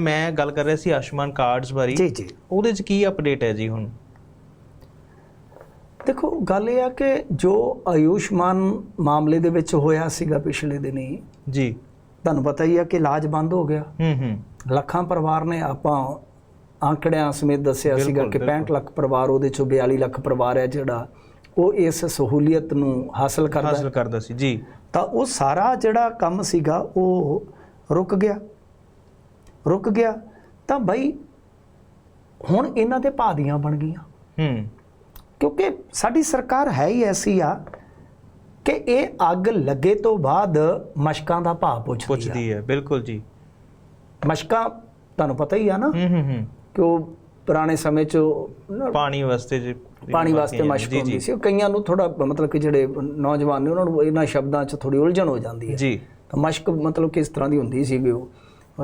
ਮੈਂ ਗੱਲ ਕਰ ਰਿਹਾ ਸੀ ਆਯੁਸ਼ਮਾਨ ਕਾਰਡਸ ਬਾਰੇ। ਜੀ ਜੀ। ਉਹਦੇ 'ਚ ਕੀ ਅਪਡੇਟ ਹੈ ਜੀ ਹੁਣ? ਦੇਖੋ ਗੱਲ ਇਹ ਆ ਕਿ ਜੋ ਆਯੁਸ਼ਮਾਨ ਮਾਮਲੇ ਦੇ ਵਿੱਚ ਹੋਇਆ ਸੀਗਾ ਪਿਛਲੇ ਦਿਨੀ ਜੀ। ਤੁਹਾਨੂੰ ਪਤਾ ਹੀ ਆ ਕਿ ਇਲਾਜ ਬੰਦ ਹੋ ਗਿਆ। ਹੂੰ ਹੂੰ। ਲੱਖਾਂ ਪਰਿਵਾਰ ਨੇ ਆਪਾਂ ਆંકੜਿਆਂ ਸਮੇਤ ਦੱਸਿਆ ਸੀਗਾ ਕਿ 65 ਲੱਖ ਪਰਿਵਾਰ ਉਹਦੇ ਚੋਂ 42 ਲੱਖ ਪਰਿਵਾਰ ਹੈ ਜਿਹੜਾ ਉਹ ਇਸ ਸਹੂਲੀਅਤ ਨੂੰ ਹਾਸਲ ਕਰਦਾ। ਹਾਸਲ ਕਰਦਾ ਸੀ ਜੀ। ਤਾਂ ਉਹ ਸਾਰਾ ਜਿਹੜਾ ਕੰਮ ਸੀਗਾ ਉਹ ਰੁਕ ਗਿਆ। ਰੁਕ ਗਿਆ ਤਾਂ ਬਈ ਹੁਣ ਇਹਨਾਂ ਦੇ ਭਾਦੀਆਂ ਬਣ ਗਈਆਂ। ਹੂੰ। ਕਿਉਂਕਿ ਸਾਡੀ ਸਰਕਾਰ ਹੈ ਹੀ ਐਸੀ ਆ ਕਿ ਇਹ ਅੱਗ ਲੱਗੇ ਤੋਂ ਬਾਅਦ ਮਸ਼ਕਾਂ ਦਾ ਭਾਅ ਪੁੱਛਦੀ ਆ। ਪੁੱਛਦੀ ਹੈ ਬਿਲਕੁਲ ਜੀ। ਮਸ਼ਕਾਂ ਤੁਹਾਨੂੰ ਪਤਾ ਹੀ ਆ ਨਾ ਹੂੰ ਹੂੰ ਹੂੰ। ਕਿ ਉਹ ਪੁਰਾਣੇ ਸਮੇਂ 'ਚ ਪਾਣੀ ਵਾਸਤੇ ਜੀ ਪਾਣੀ ਵਾਸਤੇ ਮਸ਼ਕ ਹੁੰਦੀ ਸੀ। ਉਹ ਕਈਆਂ ਨੂੰ ਥੋੜਾ ਮਤਲਬ ਕਿ ਜਿਹੜੇ ਨੌਜਵਾਨ ਨੇ ਉਹਨਾਂ ਨੂੰ ਇਹਨਾਂ ਸ਼ਬਦਾਂ 'ਚ ਥੋੜੀ ਉਲਝਣ ਹੋ ਜਾਂਦੀ ਹੈ। ਜੀ। ਤਾਂ ਮਸ਼ਕ ਮਤਲਬ ਕਿਸ ਤਰ੍ਹਾਂ ਦੀ ਹੁੰਦੀ ਸੀਗੀ ਉਹ ਉਹ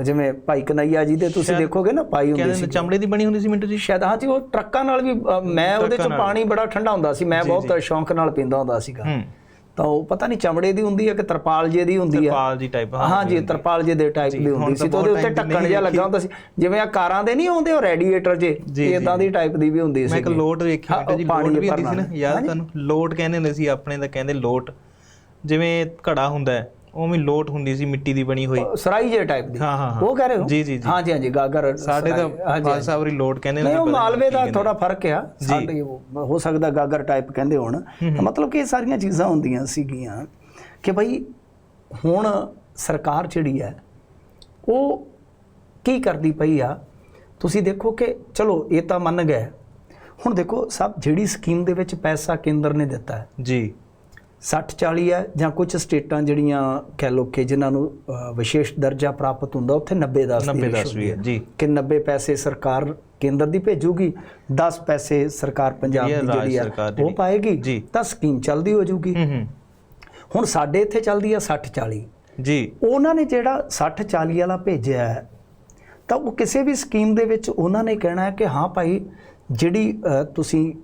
ਜਿਵੇਂ ਭਾਈ ਕਨਈਆ ਜੀ ਦੇ ਤੁਸੀਂ ਦੇਖੋਗੇ ਨਾ ਪਾਈ ਹੁੰਦੀ ਸੀ ਚਮੜੇ ਦੀ ਬਣੀ ਹੁੰਦੀ ਸੀ ਮਿੰਟੂ ਜੀ? ਸ਼ਾਇਦ ਹਾਂ ਜੀ ਉਹ ਟਰੱਕਾਂ ਨਾਲ ਵੀ ਮੈਂ ਉਹਦੇ ਚ ਪਾਣੀ ਬੜਾ ਠੰਡਾ ਹੁੰਦਾ ਸੀ ਮੈਂ ਬਹੁਤ ਸ਼ੌਂਕ ਨਾਲ ਪੀਂਦਾ ਹੁੰਦਾ ਸੀਗਾ। ਤਾਂ ਉਹ ਪਤਾ ਨਹੀਂ ਚਮੜੇ ਦੀ ਹੁੰਦੀ ਹੈ ਕਿ ਤਰਪਾਲ ਜੇ ਦੀ ਹੁੰਦੀ ਹੈ ਪਾਲ ਜੀ ਟਾਈਪ ਹਾਂ ਜੀ ਤਰਪਾਲ ਜੇ ਦੇ ਟਾਈਪ ਦੀ ਹੁੰਦੀ ਸੀ ਤੇ ਉਹਦੇ ਉੱਤੇ ਢੱਕਣ ਜਿਹਾ ਲੱਗਾ ਹੁੰਦਾ ਸੀ। ਜਿਵੇਂ ਆ ਕਾਰਾਂ ਦੇ ਨਹੀਂ ਆਉਂਦੇ ਉਹ ਰੈਡੀਏਟਰ ਜੇ ਇਦਾਂ ਦੀ ਟਾਈਪ ਦੀ ਵੀ ਹੁੰਦੀ ਮੈਂ ਸੀ ਇੱਕ ਲੋਟ ਵੇਖੀ ਮਿੰਟੂ ਜੀ ਲੋਟ ਵੀ ਹੁੰਦੀ ਸੀ ਨਾ। ਯਾਦ ਤੁਹਾਨੂੰ? ਲੋਟ ਕਹਿੰਦੇ ਹੁੰਦੇ ਸੀ ਆਪਣੇ ਦਾ ਕਹਿੰਦੇ ਲੋਟ। ਜਿਵੇਂ ਘੜਾ ਹੁੰਦਾ ਹੈ ਉਵੇਂ ਲੋਟ ਹੁੰਦੀ ਸੀ ਮਿੱਟੀ ਦੀ ਬਣੀ ਹੋਈ। ਸਰਾਈ ਜੇ ਟਾਈਪ ਦੀ। ਹਾਂ ਹਾਂ ਉਹ ਕਹਿ ਰਹੇ ਹੋ? ਜੀ ਜੀ ਹਾਂ ਜੀ ਹਾਂ ਜੀ ਗਾਗਰ ਸਾਡੇ ਤਾਂ ਫਾਲ ਸਾਹਿਬ ਲੋਟ ਕਹਿੰਦੇ ਨੇ ਉਹ ਮਾਲਵੇ ਦਾ ਥੋੜਾ ਫ਼ਰਕ ਆ। ਸਾਡੇ ਉਹ- ਹੋ ਸਕਦਾ ਗਾਗਰ ਟਾਈਪ ਕਹਿੰਦੇ ਹੋਣ। ਮਤਲਬ ਕਿ ਇਹ ਸਾਰੀਆਂ ਚੀਜ਼ਾਂ ਹੁੰਦੀਆਂ ਸੀਗੀਆਂ ਕਿ ਭਾਈ ਹੁਣ ਸਰਕਾਰ ਜਿਹੜੀ ਹੈ ਉਹ ਕੀ ਕਰਦੀ ਪਈ ਆ? ਤੁਸੀਂ ਦੇਖੋ ਕਿ ਚਲੋ ਇਹ ਤਾਂ ਮੰਨ ਗਏ। ਹੁਣ ਦੇਖੋ ਸਭ ਜਿਹੜੀ ਸਕੀਮ ਦੇ ਵਿੱਚ ਪੈਸਾ ਕੇਂਦਰ ਨੇ ਦਿੱਤਾ ਹੈ। ਜੀ। 60 40 ਹੈ ਜਾਂ ਕੁਝ ਸਟੇਟਾਂ ਜਿਹੜੀਆਂ ਕਹਿ ਲੋ ਕਿ ਜਿਨ੍ਹਾਂ ਨੂੰ ਵਿਸ਼ੇਸ਼ ਦਰਜਾ ਪ੍ਰਾਪਤ ਹੁੰਦਾ ਉੱਥੇ 90 10 ਦੀ 90 ratio 10 ਵੀ ਹੈ ਜੀ। ਕਿ 90 ਪੈਸੇ ਸਰਕਾਰ ਕੇਂਦਰ ਦੀ ਭੇਜੂਗੀ 10 ਪੈਸੇ ਸਰਕਾਰ ਪੰਜਾਬ ਦੀ ਜਿਹੜੀ ਹੈ ਉਹ। ਪਾਏਗੀ ਜੀ। ਤਾਂ ਸਕੀਮ ਚੱਲਦੀ ਹੋ ਹੂੰ ਹੁਣ ਸਾਡੇ ਇੱਥੇ ਚੱਲਦੀ ਆ 60 40 ਜੀ। ਉਹਨਾਂ ਨੇ ਜਿਹੜਾ 60 40 ਵਾਲਾ ਭੇਜਿਆ ਤਾਂ ਉਹ ਕਿਸੇ ਵੀ ਸਕੀਮ ਦੇ ਵਿੱਚ ਉਹਨਾਂ ਨੇ ਕਹਿਣਾ ਹੈ ਕਿ ਹਾਂ ਭਾਈ ਜਿਹੜੀ ਤੁਸੀਂ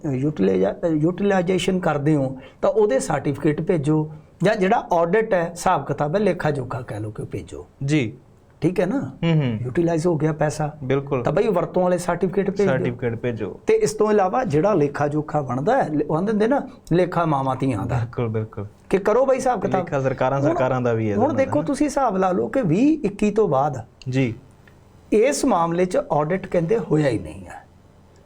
ਯੂਟਿਲਾਈਜੇਸ਼ਨ ਕਰਦੇ ਹੋ ਤਾਂ ਉਹਦੇ ਸਰਟੀਫਿਕੇਟ ਭੇਜੋ ਜਾਂ ਜਿਹੜਾ ਆਡਿਟ ਹੈ ਹਿਸਾਬ ਕਿਤਾਬ ਹੈ ਲੇਖਾ ਜੋਖਾ ਕਹਿ ਲਓ ਕਿ ਭੇਜੋ। ਜੀ। ਠੀਕ ਹੈ ਨਾ? ਹੂੰ ਹੂੰ। ਯੂਟਿਲਾਈਜ਼ ਹੋ ਗਿਆ ਪੈਸਾ। ਬਿਲਕੁਲ। ਤਾਂ ਬਈ ਵਰਤੋਂ ਵਾਲੇ ਸਰਟੀਫਿਕੇਟ ਭੇਜ ਸਰਟੀਫਿਕੇਟ ਭੇਜੋ। ਤੇ ਇਸ ਤੋਂ ਇਲਾਵਾ ਜਿਹੜਾ ਲੇਖਾ ਜੋਖਾ ਬਣਦਾ ਹੈ ਉਹ ਹੁੰਦੇ ਨਾ ਲੇਖਾ ਮਾਵਾਂ ਧੀਆਂ ਦਾ। ਬਿਲਕੁਲ ਬਿਲਕੁਲ। ਕਿ ਕਰੋ ਬਈ ਹਿਸਾਬ ਕਿਤਾਬ। ਲੇਖਾ ਸਰਕਾਰਾਂ ਸਰਕਾਰਾਂ ਦਾ ਵੀ ਹੈ ਹੁਣ ਦੇਖੋ ਤੁਸੀਂ ਹਿਸਾਬ ਲਾ ਲਓ ਕਿ 20 21 ਤੋਂ ਬਾਅਦ ਜੀ। ਇਸ ਮਾਮਲੇ 'ਚ ਆਡਿਟ ਕਹਿੰਦੇ ਹੋਇਆ ਹੀ ਨਹੀਂ ਹੈ।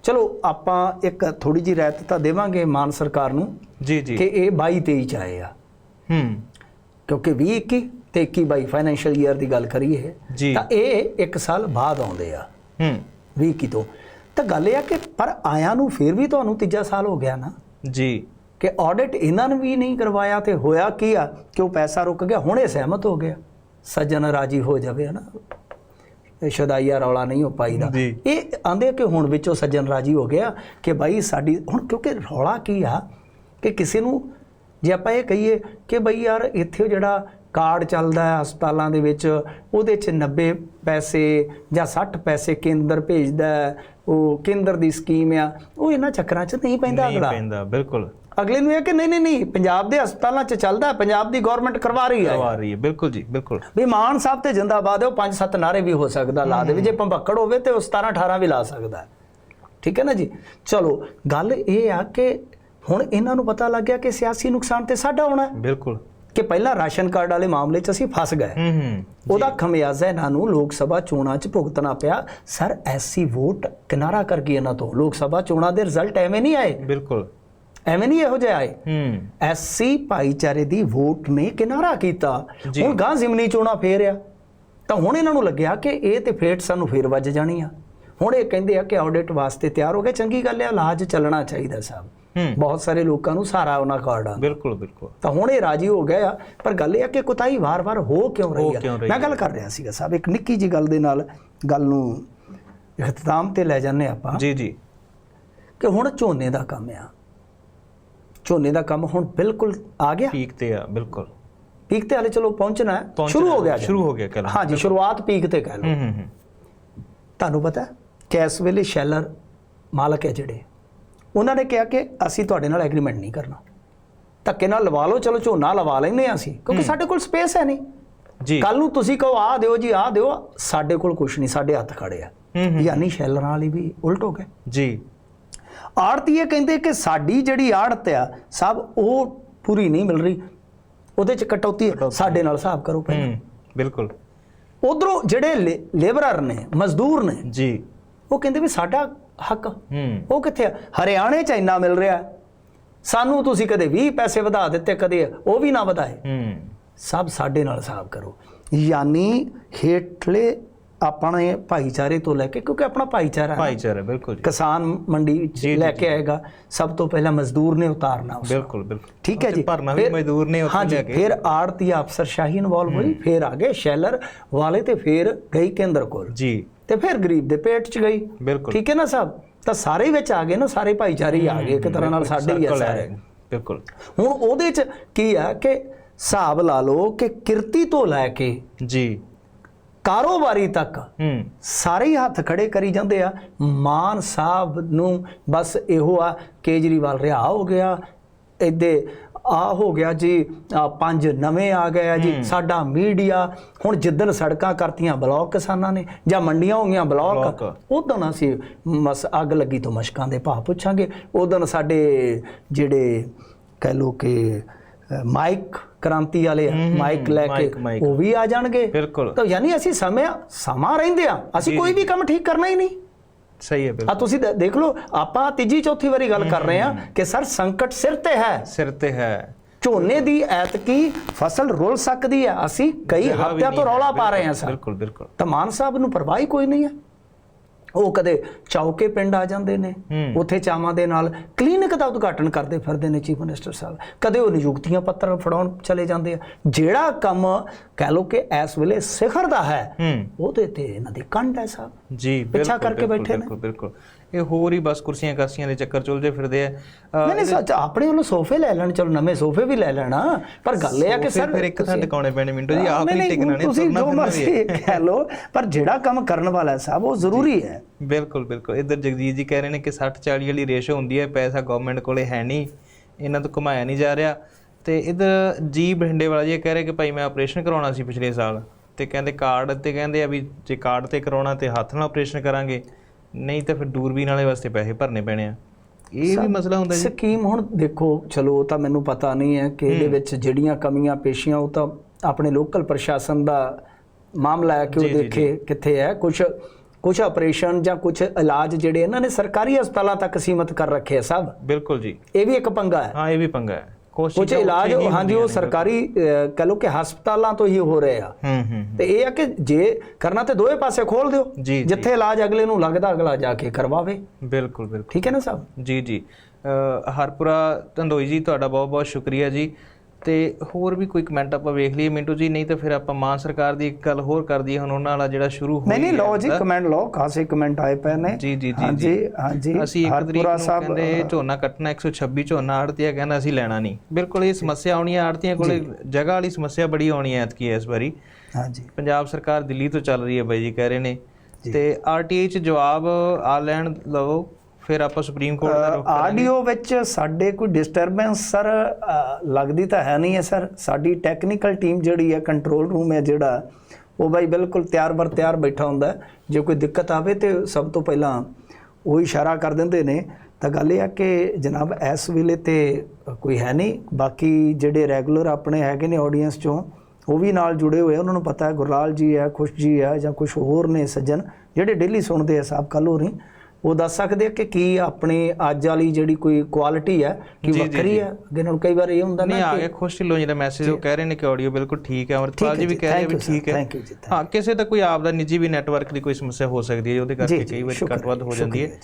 ਚਲੋ ਆਪਾਂ ਇੱਕ ਥੋੜੀ ਜਿਹੀ ਰਾਇਤ ਤਾਂ ਦੇਵਾਂਗੇ ਮਾਨ ਸਰਕਾਰ ਨੂੰ ਜੀ ਜੀ। ਕਿ ਇਹ 22 23 ਚ ਆਏ ਆ। ਹੂੰ। ਕਿਉਂਕਿ 20 21 ਤੇ 21 22 ਫਾਈਨੈਂਸ਼ੀਅਲ ਈਅਰ ਦੀ ਗੱਲ ਕਰੀਏ ਜੀ। ਤਾਂ ਇਹ ਇੱਕ ਸਾਲ ਬਾਅਦ ਆਉਂਦੇ ਆ। ਹੂੰ। 20 21 ਤੋਂ। ਤਾਂ ਗੱਲ ਇਹ ਆ ਕਿ ਪਰ ਆਇਆਂ ਨੂੰ ਫਿਰ ਵੀ ਤੁਹਾਨੂੰ ਤੀਜਾ ਸਾਲ ਹੋ ਗਿਆ ਨਾ। ਜੀ। ਕਿ ਆਡਿਟ ਇਹਨਾਂ ਨੇ ਵੀ ਨਹੀਂ ਕਰਵਾਇਆ ਤੇ ਹੋਇਆ ਕੀ ਆ ਕਿ ਉਹ ਪੈਸਾ ਰੁਕ ਗਿਆ ਹੁਣੇ ਸਹਿਮਤ ਹੋ ਗਿਆ। ਸੱਜਣ ਰਾਜੀ ਹੋ ਜਾਵੇ ਹਨਾ। ਇਹ ਸ਼ਦਾਈਆ ਰੌਲਾ ਨਹੀਂ ਹੋ ਪਾਈਦਾ। ਇਹ ਆਂਦੇ ਕਿ ਹੁਣ ਵਿੱਚੋਂ ਸੱਜਣ ਰਾਜੀ ਹੋ ਗਿਆ ਕਿ ਬਾਈ ਸਾਡੀ ਹੁਣ ਕਿਉਂਕਿ ਰੌਲਾ ਕੀ ਆ ਕਿ ਕਿਸੇ ਨੂੰ ਜੇ ਆਪਾਂ ਇਹ ਕਹੀਏ ਕਿ ਬਈ ਯਾਰ ਇੱਥੇ ਜਿਹੜਾ ਕਾਰਡ ਚੱਲਦਾ ਹੈ ਹਸਪਤਾਲਾਂ ਦੇ ਵਿੱਚ ਉਹਦੇ 'ਚ 90 ਪੈਸੇ ਜਾਂ 60 ਪੈਸੇ ਕੇਂਦਰ ਭੇਜਦਾ ਉਹ ਕੇਂਦਰ ਦੀ ਸਕੀਮ ਆ ਉਹ ਇਹਨਾਂ ਚੱਕਰਾਂ 'ਚ ਨਹੀਂ ਪੈਂਦਾ ਨਹੀਂ ਅਗਲਾ। ਪੈਂਦਾ ਬਿਲਕੁਲ। ਅਗਲੇ ਨੂੰ ਇਹ ਕਿ ਨਹੀਂ ਨਹੀਂ ਨਹੀਂ ਪੰਜਾਬ ਦੇ ਹਸਪਤਾਲਾਂ 'ਚ ਚੱਲਦਾ ਪੰਜਾਬ ਦੀ ਗਵਰਨਮੈਂਟ ਕਰਵਾ ਰਹੀ ਹੈ। ਕਰਵਾ ਰਹੀ ਹੈ ਬਿਲਕੁਲ ਜੀ ਬਿਲਕੁਲ। ਵੀ ਮਾਨ ਸਾਹਿਬ ਤੇ ਜਿੰਦਾਬਾਦ ਹੈ ਉਹ ਪੰਜ ਸੱਤ ਨਾਰੇ ਵੀ ਹੋ ਸਕਦਾ ਲਾ ਦੇਵੇ ਜੇ ਭੰਬੱਕੜ ਹੋਵੇ ਤੇ ਉਹ 17 18 ਵੀ ਲਾ ਸਕਦਾ। ਠੀਕ ਹੈ ਨਾ ਜੀ? ਚਲੋ ਗੱਲ ਇਹ ਆ ਕਿ ਹੁਣ ਇਹਨਾਂ ਨੂੰ ਪਤਾ ਲੱਗ ਗਿਆ ਕਿ ਸਿਆਸੀ ਨੁਕਸਾਨ ਤੇ ਸਾਡਾ ਹੋਣਾ ਹੈ। ਬਿਲਕੁਲ। ਕਿ ਪਹਿਲਾਂ ਰਾਸ਼ਨ ਕਾਰਡ ਵਾਲੇ ਮਾਮਲੇ 'ਚ ਅਸੀਂ ਫਸ ਗਏ। ਹੂੰ ਹੂੰ ਉਹਦਾ ਖਮਿਆਜ਼ਾ ਇਹਨਾਂ ਨੂੰ ਲੋਕ ਸਭਾ ਚੋਣਾਂ 'ਚ ਭੁਗਤਣਾ ਪਿਆ। ਸਰ ਐਸੀ ਵੋਟ ਕਿਨਾਰਾ ਕਰ ਗਈ ਇਹਨਾਂ ਤੋਂ। ਲੋਕ ਸਭਾ ਚੋਣਾਂ ਦੇ ਰਿਜ਼ਲਟ ਐਵੇਂ ਨਹੀਂ ਆਏ। ਬਿਲਕੁਲ। ਐਵੇਂ ਨਹੀਂ ਇਹੋ ਜਿਹੇ ਆਏ। ਹੂੰ। ਐਸਸੀ ਭਾਈਚਾਰੇ ਦੀ ਵੋਟ ਨੇ ਕਿਨਾਰਾ ਕੀਤਾ। ਹੁਣ ਗਾਂ ਜ਼ਿਮਨੀ ਚੋਣਾਂ ਫੇਰ ਆ ਤਾਂ ਹੁਣ ਇਹਨਾਂ ਨੂੰ ਲੱਗਿਆ ਕਿ ਇਹ ਤੇ ਫੇਟ ਸਾਨੂੰ ਫੇਰ ਵੱਜ ਜਾਣੀ ਆ ਹੁਣ ਇਹ ਕਹਿੰਦੇ ਆ ਕਿ ਆਡਿਟ ਵਾਸਤੇ ਤਿਆਰ ਹੋ ਗਏ। ਚੰਗੀ ਗੱਲ ਹੈ ਇਲਾਜ ਚੱਲਣਾ ਚਾਹੀਦਾ ਸਾਹਿਬ ਬਹੁਤ ਸਾਰੇ ਲੋਕਾਂ ਨੂੰ ਸਹਾਰਾ ਉਹਨਾਂ ਕਾਰਡ ਆ। ਬਿਲਕੁਲ ਬਿਲਕੁਲ। ਤਾਂ ਹੁਣ ਇਹ ਰਾਜੀ ਹੋ ਗਏ ਆ। ਪਰ ਗੱਲ ਇਹ ਆ ਕਿ ਕੁਤਾਈ ਵਾਰ-ਵਾਰ ਹੋ ਕਿਉਂ ਰਹੀ ਆ? ਮੈਂ ਗੱਲ ਕਰ ਰਿਹਾ ਸੀਗਾ ਸਾਹਿਬ ਇੱਕ ਨਿੱਕੀ ਜੀ ਗੱਲ ਦੇ ਨਾਲ ਗੱਲ ਨੂੰ ਇਖਤਤਾਮ ਤੇ ਲੈ ਜਾਂਦੇ ਆਪਾਂ। ਜੀ ਜੀ। ਕਿ ਹੁਣ ਝੋਨੇ ਦਾ ਕੰਮ ਆ। ਝੋਨੇ ਦਾ ਕੰਮ ਹੁਣ ਬਿਲਕੁਲ ਆ ਗਿਆ? ਪੀਕ ਤੇ ਆ ਬਿਲਕੁਲ। ਪੀਕ ਤੇ ਹਾਲੇ ਚਲੋ ਪਹੁੰਚਣਾ ਸ਼ੁਰੂ ਹੋ ਗਿਆ ਸ਼ੁਰੂ ਹੋ ਗਿਆ ਕਹਿ ਲਓ। ਹਾਂਜੀ ਸ਼ੁਰੂਆਤ ਪੀਕ ਤੇ ਕਹਿ ਲਓ। ਹੂੰ ਹੂੰ ਤੁਹਾਨੂੰ ਪਤਾ ਹੈ ਕਿ ਇਸ ਵੇਲੇ ਸ਼ੈਲਰ ਮਾਲਕ ਹੈ ਜਿਹੜੇ। ਉਹਨਾਂ ਨੇ ਕਿਹਾ ਕਿ ਅਸੀਂ ਤੁਹਾਡੇ ਨਾਲ ਐਗਰੀਮੈਂਟ ਨਹੀਂ ਕਰਨਾ। ਧੱਕੇ ਨਾਲ ਲਵਾ ਲਓ ਚਲੋ ਝੋਨਾ ਲਵਾ ਲੈਂਦੇ ਹਾਂ ਅਸੀਂ। ਕਿਉਂਕਿ ਸਾਡੇ ਕੋਲ ਸਪੇਸ ਹੈ ਨਹੀਂ। ਜੀ। ਕੱਲ ਨੂੰ ਤੁਸੀਂ ਕਹੋ ਆ ਦਿਓ ਜੀ ਆ ਦਿਓ। ਸਾਡੇ ਕੋਲ ਕੁਝ ਨਹੀਂ ਸਾਡੇ ਹੱਥ ਖੜੇ ਆ। ਯਾਨੀ ਸ਼ੈਲਰਾਂ ਵਾਲੀ ਵੀ ਉਲਟ ਹੋ ਗਏ। ਜੀ। ਆੜਤੀ ਇਹ ਕਹਿੰਦੇ ਕਿ ਸਾਡੀ ਜਿਹੜੀ ਆੜਤ ਆ ਸਭ ਉਹ ਪੂਰੀ ਨਹੀਂ ਮਿਲ ਰਹੀ। ਉਹਦੇ ਚ ਕਟੌਤੀ। ਸਾਡੇ ਨਾਲ ਹਿਸਾਬ ਕਰੋ ਪਹਿਲਾਂ। ਬਿਲਕੁਲ। ਉਧਰੋਂ ਜਿਹੜੇ ਲੇਬਰਰ ਨੇ ਮਜ਼ਦੂਰ ਨੇ ਜੀ। ਉਹ ਕਹਿੰਦੇ ਵੀ ਸਾਡਾ ਹੱਕ ਉਹ ਕਿੱਥੇ ਆ? ਹਰਿਆਣੇ ਚ ਇੰਨਾ ਮਿਲ ਰਿਹਾ। ਸਾਨੂੰ ਤੁਸੀਂ ਕਦੇ 20 ਪੈਸੇ ਵਧਾ ਦਿੱਤੇ ਕਦੇ ਉਹ ਵੀ ਨਾ ਵਧਾਏ। ਸਭ ਸਾਡੇ ਨਾਲ ਹਿਸਾਬ ਕਰੋ। ਯਾਨੀ ਹੇਠਲੇ ਆਪਣੇ ਭਾਈਚਾਰੇ ਤੋਂ ਲੈ ਕੇ ਕਿਉਂਕਿ ਆਪਣਾ ਭਾਈਚਾਰਾ ਹੈ। ਭਾਈਚਾਰਾ ਬਿਲਕੁਲ ਜੀ। ਕਿਸਾਨ ਮੰਡੀ ਵਿੱਚ ਲੈ ਕੇ ਆਏਗਾ ਸਭ ਤੋਂ ਪਹਿਲਾਂ ਮਜ਼ਦੂਰ ਨੇ ਉਤਾਰਨਾ ਉਸ ਬਿਲਕੁਲ ਬਿਲਕੁਲ। ਠੀਕ ਹੈ ਜੀ। ਭਰਨਾ ਵੀ ਮਜ਼ਦੂਰ ਨੇ ਉੱਥੇ ਜਾ ਕੇ। ਫਿਰ ਆੜਤੀ ਅਫਸਰਸ਼ਾਹੀ ਇਨਵੋਲਵ ਹੋਈ ਫਿਰ ਆ ਗਏ ਸ਼ੈਲਰ ਵਾਲੇ ਤੇ ਫਿਰ ਗਈ ਕੇਂਦਰ ਕੋਲ। ਜੀ। ਤੇ ਫਿਰ ਗਰੀਬ ਦੇ ਪੇਟ 'ਚ ਗਈ। ਬਿਲਕੁਲ। ਠੀਕ ਹੈ ਨਾ ਸਭ ਤਾਂ ਸਾਰੇ ਵਿੱਚ ਆ ਗਏ ਨਾ ਸਾਰੇ ਭਾਈਚਾਰੇ ਹੀ ਆ ਗਏ ਇੱਕ ਤਰ੍ਹਾਂ ਨਾਲ ਸਾਡੇ ਹੀ ਆ ਸਾਰੇ। ਬਿਲਕੁਲ। ਹੁਣ ਉਹਦੇ 'ਚ ਕੀ ਆ ਕਿ ਹਿਸਾਬ ਲਾ ਲਓ ਕਿ ਕਿਰਤੀ ਤੋਂ ਲੈ ਕੇ ਜੀ। ਕਾਰੋਬਾਰੀ ਤੱਕ ਸਾਰੇ ਹੀ ਹੱਥ ਖੜੇ ਕਰੀ ਜਾਂਦੇ ਆ। ਮਾਨ ਸਾਹਿਬ ਨੂੰ ਬਸ ਇਹੋ ਆ ਕੇਜਰੀਵਾਲ ਰਿਹਾ ਹੋ ਗਿਆ ਇੱਦੇ ਆ ਹੋ ਗਿਆ ਜੀ ਪੰਜ ਨਵੇਂ ਆ ਗਏ ਆ ਜੀ ਸਾਡਾ ਮੀਡੀਆ ਹੁਣ ਜਿੱਦਣ ਸੜਕਾਂ ਕਰਤੀਆਂ ਬਲੌਕ ਕਿਸਾਨਾਂ ਨੇ ਜਾਂ ਮੰਡੀਆਂ ਹੋ ਗਈਆਂ ਬਲੌਕ। ਉਦੋਂ ਅਸੀਂ ਮਸ ਅੱਗ ਲੱਗੀ ਤੋਂ ਮਸ਼ਕਾਂ ਦੇ ਭਾਅ ਪੁੱਛਾਂਗੇ। ਉਦੋਂ ਸਾਡੇ ਜਿਹੜੇ ਕਹਿ ਲੋ ਕਿ ਮਾਈਕ ਕ੍ਰਾਂਤੀ ਵਾਲੇ ਆ, ਮਾਈਕ ਲੈ ਕੇ। ਉਹ ਵੀ ਆ ਜਾਣਗੇ। ਬਿਲਕੁਲ। ਤਾਂ ਯਾਨੀ ਅਸੀਂ ਸਮੇਂ ਸਮਾਂ ਰਹਿੰਦੇ ਆ। ਅਸੀਂ ਕੋਈ ਵੀ ਕੰਮ ਠੀਕ ਕਰਨਾ ਹੀ ਨਹੀਂ। ਸਹੀ ਹੈ ਆ ਬਿਲਕੁਲ ਤੁਸੀਂ ਦੇ- ਦੇਖ ਲਓ ਆਪਾਂ ਤੀਜੀ ਚੌਥੀ ਵਾਰੀ ਗੱਲ ਕਰ ਰਹੇ ਆ ਕਿ ਸਰ ਸੰਕਟ ਸਿਰ ਤੇ ਹੈ। ਸਿਰ ਤੇ ਹੈ। ਝੋਨੇ ਦੀ ਐਤਕੀ ਫਸਲ ਰੁਲ ਸਕਦੀ ਹੈ। ਅਸੀਂ ਕਈ ਹਫ਼ਤਿਆਂ ਤੋਂ ਰੌਲਾ ਪਾ ਰਹੇ ਹਾਂ ਸਰ। ਬਿਲਕੁਲ ਬਿਲਕੁਲ। ਤਾਂ ਮਾਨ ਸਾਹਿਬ ਨੂੰ ਪਰਵਾਹ ਹੀ ਕੋਈ ਨਹੀਂ ਹੈ। ਉਹ ਕਦੇ ਚੌਕੇ ਪਿੰਡ ਆ ਜਾਂਦੇ ਨੇ। ਉੱਥੇ ਚਾਵਾਂ ਦੇ ਨਾਲ ਕਲੀਨਿਕ ਦਾ ਉਦਘਾਟਨ ਕਰਦੇ ਫਿਰਦੇ ਨੇ ਚੀਫ ਮਿਨਿਸਟਰ ਸਾਹਿਬ। ਕਦੇ ਉਹ ਨਿਯੁਕਤੀਆਂ ਪੱਤਰ ਫੜਾਉਣ ਚਲੇ ਜਾਂਦੇ ਆ। ਜਿਹੜਾ ਕੰਮ ਕਹਿ ਲੋ ਕਿ ਇਸ ਵੇਲੇ ਸਿਖਰ ਦਾ ਹੈ ਉਹਦੇ ਤੇ ਇਹਨਾਂ ਦੀ ਕੰਡ ਹੈ ਸਾਹਿਬ। ਜੀ ਪਿੱਛਾ ਕਰਕੇ ਬੈਠੇ ਨੇ। ਬਿਲਕੁਲ ਬਿਲਕੁਲ। ਇਹ ਹੋਰ ਹੀ ਬਸ ਕੁਰਸੀਆਂ ਕਾਸੀਆਂ ਦੇ ਚੱਕਰ ਚੁਲਦੇ ਫਿਰਦੇ ਆ। ਨਹੀਂ ਨਹੀਂ ਸੱਚ ਆਪਣੇ ਵੱਲੋਂ ਸੋਫੇ ਲੈ ਲੈਣ ਚਲੋ ਨਵੇਂ ਸੋਫੇ ਵੀ ਲੈ ਲੈਣਾ ਪਰ ਗੱਲ ਇਹ ਆ ਕਿ ਸਰ ਫਿਰ ਇੱਕ ਥਾਂ ਟਿਕਾਉਣੇ ਪੈਣੇ ਮਿੰਟੋ ਜੀ ਆਪ ਨਹੀਂ, ਨਹੀਂ ਨਹੀਂ, ਟਿਕਣਾ ਨੇ ਤੁਸੀਂ ਜੋ। ਮਰਜ਼ੀ ਕਹਿ ਲੋ ਪਰ ਜਿਹੜਾ ਕੰਮ ਕਰਨ ਵਾਲਾ ਹੈ ਸਾਹਿਬ ਉਹ ਜ਼ਰੂਰੀ ਹੈ। ਬਿਲਕੁਲ ਬਿਲਕੁਲ। ਇੱਧਰ ਜਗਜੀਤ ਜੀ ਕਹਿ ਰਹੇ ਨੇ ਕਿ 60 40 ਵਾਲੀ ਰੇਸ਼ੋ ਹੁੰਦੀ ਹੈ ਪੈਸਾ ਗਵਰਨਮੈਂਟ ਕੋਲੇ ਹੈ ਨਹੀਂ ਇਹਨਾਂ ਤੋਂ ਕਮਾਇਆ ਨਹੀਂ ਜਾ ਰਿਹਾ। ਤੇ ਇੱਧਰ ਜੀ ਬਠਿੰਡੇ ਵਾਲਾ ਜੀ ਕਹਿ ਰਹੇ ਕਿ ਭਾਈ ਮੈਂ ਆਪਰੇਸ਼ਨ ਕਰਾਉਣਾ ਸੀ ਪਿਛਲੇ ਸਾਲ ਤੇ ਕਹਿੰਦੇ ਕਾਰਡ ਤੇ ਕਹਿੰਦੇ ਆ ਵੀ ਜੇ ਕਾਰਡ ਤੇ ਕਰਾਉਣਾ ਤੇ ਹੱਥ ਨਾਲ ਆਪਰੇਸ਼ਨ ਕਰਾਂਗੇ। ਨਹੀਂ ਤਾਂ ਫਿਰ ਦੂਰਬੀਨ ਵਾਲੇ ਵਾਸਤੇ ਪੈਸੇ ਭਰਨੇ ਪੈਣੇ ਆ। ਇਹ ਵੀ ਮਸਲਾ ਹੁੰਦਾ ਜੀ। ਸਕੀਮ ਹੁਣ ਦੇਖੋ ਚਲੋ ਤਾਂ ਮੈਨੂੰ ਪਤਾ ਨਹੀਂ ਹੈ ਕਿ ਇਹਦੇ ਵਿੱਚ ਜਿਹੜੀਆਂ ਕਮੀਆਂ ਪੇਸ਼ੀਆਂ ਉਹ ਤਾਂ ਆਪਣੇ ਲੋਕਲ ਪ੍ਰਸ਼ਾਸਨ ਦਾ ਮਾਮਲਾ ਹੈ ਕਿ ਉਹ ਦੇਖੇ ਕਿੱਥੇ ਹੈ। ਕੁਝ ਕੁਝ ਆਪਰੇਸ਼ਨ ਜਾਂ ਕੁਝ ਇਲਾਜ ਜਿਹੜੇ ਇਹਨਾਂ ਨੇ ਸਰਕਾਰੀ ਹਸਪਤਾਲਾਂ ਤੱਕ ਸੀਮਤ ਕਰ ਰੱਖੇ ਆ ਸਭ। ਬਿਲਕੁਲ ਜੀ। ਇਹ ਵੀ ਇੱਕ ਪੰਗਾ ਹੈ। ਹਾਂ ਇਹ ਵੀ ਪੰਗਾ ਹੈ। ਕੁਝ ਇਲਾਜ ਹਾਂਜੀ ਉਹ। ਸਰਕਾਰੀ ਕਹਿ ਲਓ ਕਿ ਹਸਪਤਾਲਾਂ ਤੋਂ ਹੀ ਹੋ ਰਹੇ ਆ। ਤੇ ਇਹ ਆ ਕਿ ਜੇ ਕਰਨਾ ਤੇ ਦੋਵੇਂ ਪਾਸੇ ਖੋਲ ਦਿਓ। ਜਿੱਥੇ ਇਲਾਜ ਅਗਲੇ ਨੂੰ ਲੱਗਦਾ ਅਗਲਾ ਜਾ ਕੇ ਕਰਵਾਵੇ। ਬਿਲਕੁਲ ਬਿਲਕੁਲ। ਠੀਕ ਹੈ ਨਾ ਸਾਹਿਬ? ਜੀ ਜੀ। ਹਰਪੁਰਾ ਧੰਦੋਈ ਜੀ ਤੁਹਾਡਾ ਬਹੁਤ ਬਹੁਤ ਸ਼ੁਕਰੀਆ ਜੀ। ਤੇ ਹੋਰ ਵੀ ਕੋਈ ਕਮੈਂਟ ਆਪਾਂ ਵੇਖ ਲਈਏ। ਮਿੰਟੂ ਜੀ ਨਹੀਂ ਤਾਂ ਫਿਰ ਆਪਾਂ ਮਾਨ ਸਰਕਾਰ ਦੀ ਇੱਕ ਗੱਲ ਹੋਰ ਕਰ ਦਈਏ। ਹੁਣ ਉਹਨਾਂ ਵਾਲਾ ਜਿਹੜਾ ਸ਼ੁਰੂ ਨਹੀਂ ਨਹੀਂ ਹੋਈ ਲਓ ਹੈ ਜੀ ਕਮੈਂਟ ਲਓ। ਖਾਸੇ ਕਮੈਂਟ ਆਏ ਪਏ ਨੇ। ਜੀ ਜੀ ਜੀ ਹਾਂਜੀ ਹਾਂਜੀ ਅਸੀਂ ਇੱਕ ਤਰੀਕ ਨੂੰ ਕਹਿੰਦੇ ਝੋਨਾ ਕੱਟਣਾ 126 ਝੋਨਾ ਆੜਤੀਆ ਕਹਿੰਦਾ ਅਸੀਂ ਲੈਣਾ ਨਹੀਂ। ਬਿਲਕੁਲ ਇਹ ਸਮੱਸਿਆ ਆਉਣੀ ਹੈ ਆੜਤੀਆਂ ਕੋਲੇ ਜਗ੍ਹਾ ਵਾਲੀ ਸਮੱਸਿਆ ਬੜੀ ਆਉਣੀ ਹੈ ਐਤਕੀ ਇਸ ਵਾਰੀ। ਹਾਂਜੀ। ਪੰਜਾਬ ਸਰਕਾਰ ਦਿੱਲੀ ਤੋਂ ਚੱਲ ਰਹੀ ਹੈ ਬਾਈ ਜੀ ਕਹਿ ਰਹੇ ਨੇ। ਤੇ ਆਰਟੀਆਈ ਚ ਜਵਾਬ ਆ ਲੈਣ ਲਵੋ। ਫਿਰ ਆਪਾਂ ਸੁਪਰੀਮ ਕੋਰਟ ਦਾ ਰੁਖ ਆਡੀਓ ਵਿੱਚ ਸਾਡੇ ਕੋਈ ਡਿਸਟਰਬੈਂਸ ਸਰ ਲੱਗਦੀ ਤਾਂ ਹੈ ਨਹੀਂ ਹੈ ਸਰ ਸਾਡੀ ਟੈਕਨੀਕਲ ਟੀਮ ਜਿਹੜੀ ਹੈ ਕੰਟਰੋਲ ਰੂਮ ਹੈ ਜਿਹੜਾ ਉਹ ਬਾਈ ਬਿਲਕੁਲ ਤਿਆਰ ਬਰ ਤਿਆਰ ਬੈਠਾ ਹੁੰਦਾ। ਜੇ ਕੋਈ ਦਿੱਕਤ ਆਵੇ ਤੇ ਸਭ ਤੋਂ ਪਹਿਲਾਂ ਉਹ ਇਸ਼ਾਰਾ ਕਰ ਦਿੰਦੇ ਨੇ। ਤਾਂ ਗੱਲ ਇਹ ਆ ਕਿ ਜਨਾਬ ਇਸ ਵੇਲੇ ਤੇ ਕੋਈ ਹੈ ਨਹੀਂ। ਬਾਕੀ ਜਿਹੜੇ ਰੈਗੂਲਰ ਆਪਣੇ ਹੈਗੇ ਨੇ ਆਡੀਅנס ਚੋਂ ਉਹ ਵੀ ਨਾਲ ਜੁੜੇ ਹੋਏ ਉਹਨਾਂ ਨੂੰ ਪਤਾ ਹੈ ਗੁਰਲਾਲ ਜੀ ਹੈ ਖੁਸ਼ ਜੀ ਹੈ ਜਾਂ ਕੁਝ ਹੋਰ ਨੇ ਸੱਜਣ ਜਿਹੜੇ ਡੇਲੀ ਸੁਣਦੇ ਆ ਸਾਹਿਬ ਕੱਲ ਹੋ ਰਹੀ ਉਹ ਦੱਸ ਸਕਦੇ ਆ ਕਿ ਕੀ ਆਪਣੀ ਅੱਜ ਵਾਲੀ ਜਿਹੜੀ ਕੋਈ ਕੁਆਲਿਟੀ ਹੈ ਕਿ ਵੱਖਰੀ। ਹੈ? ਅੱਗੇ ਨਾਲ ਕਈ ਵਾਰ ਇਹ ਹੁੰਦਾ ਨਹੀਂ ਨਾ ਆ ਕਿ ਗਿਆ ਖੁਸ਼ ਢਿੱਲੋਂ ਜਿਹੜਾ ਮੈਸੇਜ ਉਹ ਕਹਿ ਰਹੇ ਨੇ ਕਿ ਆਡੀਓ ਬਿਲਕੁਲ ਠੀਕ ਹੈ ਅਮਰਪਾਲ ਜੀ ਵੀ ਕਹਿ ਰਹੇ ਵੀ ਠੀਕ ਹੈ। ਹਾਂ ਕਿਸੇ ਦਾ ਕੋਈ ਆਪ ਦਾ ਨਿੱਜੀ ਵੀ ਨੈਟਵਰਕ ਦੀ ਕੋਈ ਸਮੱਸਿਆ ਹੋ ਸਕਦੀ ਹੈ ਉਹਦੇ ਕਰਕੇ ਕਈ ਵਾਰੀ ਘੱਟ ਵੱਧ ਹੋ ਜਾਂਦੀ ਹੈ।